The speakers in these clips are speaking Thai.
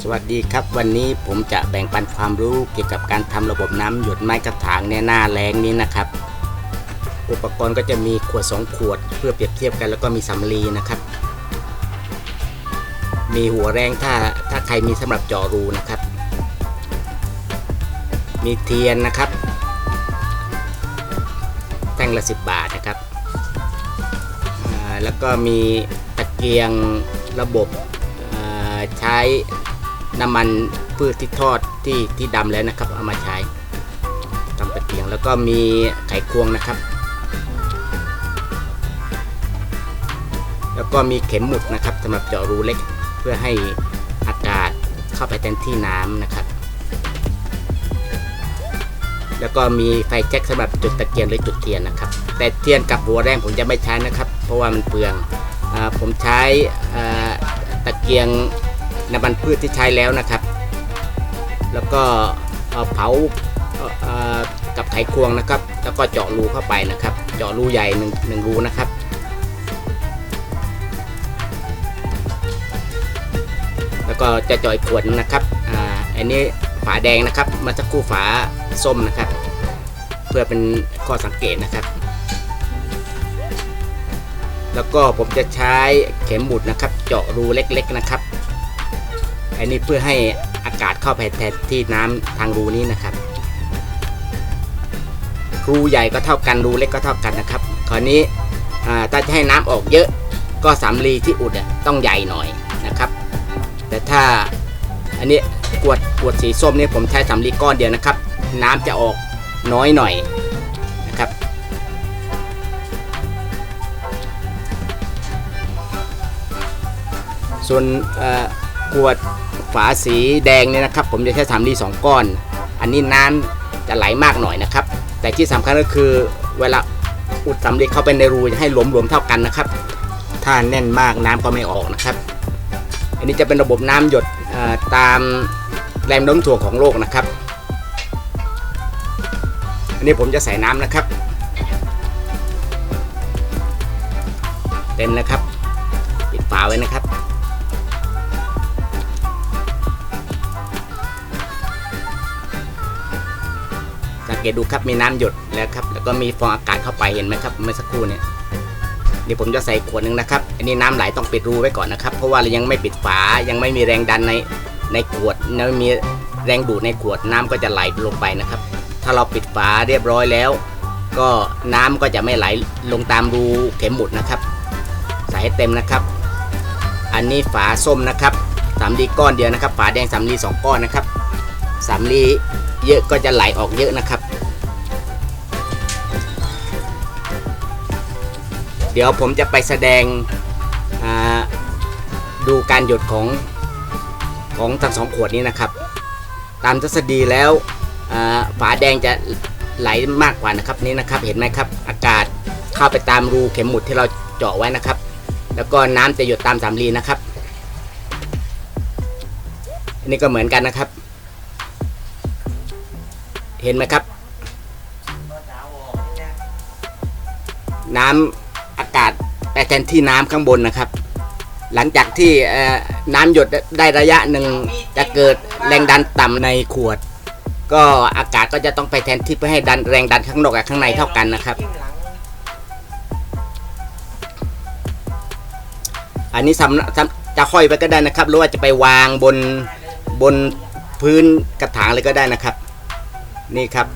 สวัสดีครับวันนี้ผมจะแบ่งปันความรู้เกี่ยวกับการทำระบบน้ำหยดไม้กระถางในหน้าแรงนี้นะครับ อุปกรณ์ก็จะมีขวด 2 ขวด เพื่อเปรียบเทียบกันแล้วก็มีสำลีนะครับ มีหัวแรงถ้าถ้าใครมีสำหรับเจาะรูนะครับ มีเทียนนะครับแท่งละ10 บาทนะครับแล้วก็มีตะเกียงระบบใช้ น้ำมันพืชที่ทอดที่ที่ดำแล้วนะครับ เอามาใช้ทำตะเกียงแล้วก็มีไข่ควงนะครับ แล้วก็มีเข็มหมุดนะครับสำหรับเจาะรูเล็กเพื่อให้อากาศเข้าไปแทนที่น้ำนะครับ แล้วก็มีไฟแจ็คสำหรับจุดตะเกียงหรือจุดเทียนนะครับ แต่เทียนกับหัวแรงผมจะไม่ใช้นะครับ เพราะว่ามันเปลืองอผมใช้ตะเกียง น้ำมันพืชที่ใช้แล้วนะครับ แล้วก็เอาเผากับไขควงนะครับ แล้วก็เจาะรูเข้าไปนะครับ เจาะรูใหญ่หนึ่งหนึ่งรูนะครับแล้วก็จะเจาะอีกขวดนึงนะครับอ่าอันนี้ฝาแดงนะครับมาสักคู่ฝาส้มนะครับ เพื่อเป็นข้อสังเกตนะครับ แล้วก็ผมจะใช้เข็มหมุดนะครับ เจาะรูเล็กๆนะครับ อันนี้เพื่อให้อากาศเข้าไปแทนที่น้ำทางรูนี้นะครับ รูใหญ่ก็เท่ากันรูเล็กก็เท่ากันนะครับคราวนี้ถ้าจะให้น้ำออกเยอะก็สำลีที่อุดต้องใหญ่หน่อยนะครับ แต่ถ้าอันนี้ขวดขวดสีส้มนี่ผมใช้สำลีก้อนเดียวนะครับ น้ำจะออกน้อยหน่อยนะครับ ส่วนเอ่อ ขวดฝาสีแดงเนี่ยนะครับ ผมจะใช้สำลีสองก้อน อันนี้น้ำจะไหลมากหน่อยนะครับ แต่ที่สำคัญก็คือเวลาอุดสำลีเข้าไปในรูจะให้หลวมๆเท่ากันนะครับ ถ้าแน่นมากน้ำก็ไม่ออกนะครับ อันนี้จะเป็นระบบน้ำหยดตามแรงโน้มถ่วงของโลกนะครับ อันนี้ผมจะใส่น้ำนะครับ เต็มแล้วครับ ปิดฝาไว้นะครับ สังเกดูครับมีน้ำหยดแล้วครับ แล้วก็มีฟองอากาศเข้าไปเห็นไหมครับเมื่อสักครู่เนี่ยนี่ผมจะใส่ขวดหนึ่งนะครับ อันนี้น้ำไหลต้องปิดรูไว้ก่อนนะครับ เพราะว่าเรายังไม่ปิดฝา ยังไม่มีแรงดันในในขวดยังไม่มีแรงดูดในขวดน้ำก็จะไหลลงไปนะครับ ถ้าเราปิดฝาเรียบร้อยแล้ว ก็น้ำก็จะไม่ไหลลงตามรูเข็มหมุดนะครับ ใส่ให้เต็มนะครับ อันนี้ฝาส้มนะครับสำลีก้อนเดียวนะครับ ฝาแดงสำลีสองก้อนนะครับสำลีเยอะก็จะไหลออกเยอะนะครับ เดี๋ยวผมจะไปแสดงดูการหยดของของทั้งสองขวดนี้นะครับ ตามทฤษฎีแล้วฝาแดงจะไหลมากกว่านะครับนี่นะครับเห็นไหมครับ อากาศเข้าไปตามรูเข็มหมุดที่เราเจาะไว้นะครับ แล้วก็น้ำจะหยดตามสำลีนะครับอันนี้ก็เหมือนกันนะครับ เห็นไหมครับ น้ำอา แทนที่น้ำข้างบนนะครับ หลังจากที่น้ำหยดได้ระยะหนึ่งจะเกิดแรงดันต่ำในขวด ก็อากาศก็จะต้องไปแทนที่เพื่อให้ดันแรงดันข้างนอกกับข้างในเท่ากันนะครับ อันนี้สำสำจะห้อยไปก็ได้นะครับ หรือว่าจะไปวางบนบนพื้นกระถางเลยก็ได้นะครับ นี่ครับ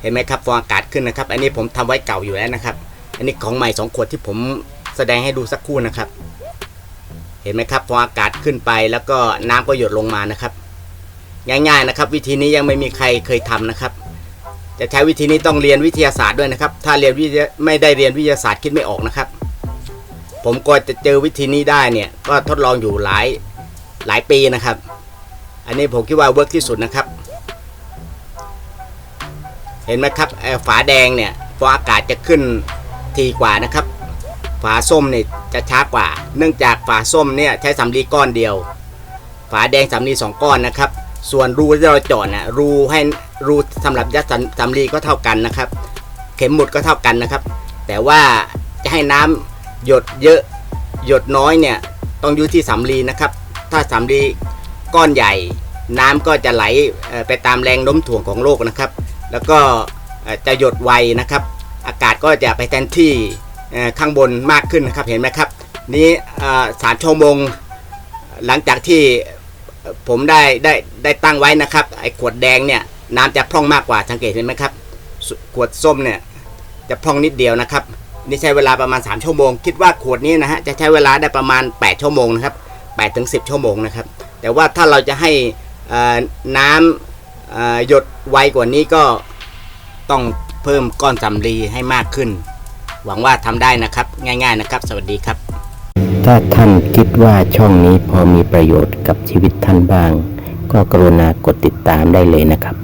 เห็นไหมครับฟองอากาศขึ้นนะครับ อันนี้ผมทำไว้เก่าอยู่แล้วนะครับ อันนี้ของใหม่สองขวดที่ผมแสดงให้ดูสักครู่นะครับ เห็นไหมครับฟออากาศขึ้นไปแล้วก็น้ำก็หยดลงมานะครับง่ายๆนะครับ วิธีนี้ยังไม่มีใครเคยทำนะครับ จะใช้วิธีนี้ต้องเรียนวิทยาศาสตร์ด้วยนะครับ ถ้าเรียนวิทยาไม่ได้เรียนวิทยาศาสตร์คิดไม่ออกนะครับ ผมก็จะเจอวิธีนี้ได้เนี่ยก็ทดลองอยู่หลายหลายปีนะครับ อันนี้ผมคิดว่าเวิร์กที่สุดนะครับ เห็นไหมครับฝาแดงเนี่ยฟออากาศจะขึ้น ทีกว่านะครับ ฝาส้มเนี่ยจะช้ากว่า เนื่องจากฝาส้มเนี่ยใช้สำลีก้อนเดียว ฝาแดงสำลีสองก้อนนะครับ ส่วนรูที่เราเจาะนะรูให้รูสำหรับยัดสำลีก็เท่ากันนะครับ เข็มหมุดก็เท่ากันนะครับ แต่ว่าจะให้น้ำหยดเยอะหยดน้อยเนี่ยต้องอยู่ที่สำลีนะครับ ถ้าสำลีก้อนใหญ่ น้ำก็จะไหลไปตามแรงโน้มถ่วงของโลกนะครับ แล้วก็จะหยดไวนะครับ อากาศก็จะไปแทนที่ข้างบนมากขึ้นนะครับเห็นไหมครับ นี้สามชั่วโมงหลังจากที่ผมได้ได้ได้ตั้งไว้นะครับไอ้ขวดแดงเนี่ยน้ำจะพร่องมากกว่าสังเกตเห็นไหมครับขวดส้มเนี่ยจะพร่องนิดเดียวนะครับนี่ใช้เวลาประมาณ 3 ชั่วโมง คิดว่าขวดนี้นะฮะจะใช้เวลาได้ประมาณ 8 ชั่วโมงนะครับ8ถึง10 ชั่วโมงนะครับ แต่ว่าถ้าเราจะให้น้ำหยดไวกว่านี้ก็ต้อง เพิ่มก้อนสำลีให้มากขึ้น หวังว่าทำได้นะครับ ง่าย ๆนะครับ สวัสดีครับ ถ้าท่านคิดว่าช่องนี้พอมีประโยชน์กับชีวิตท่านบ้าง ก็กรุณากดติดตามได้เลยนะครับ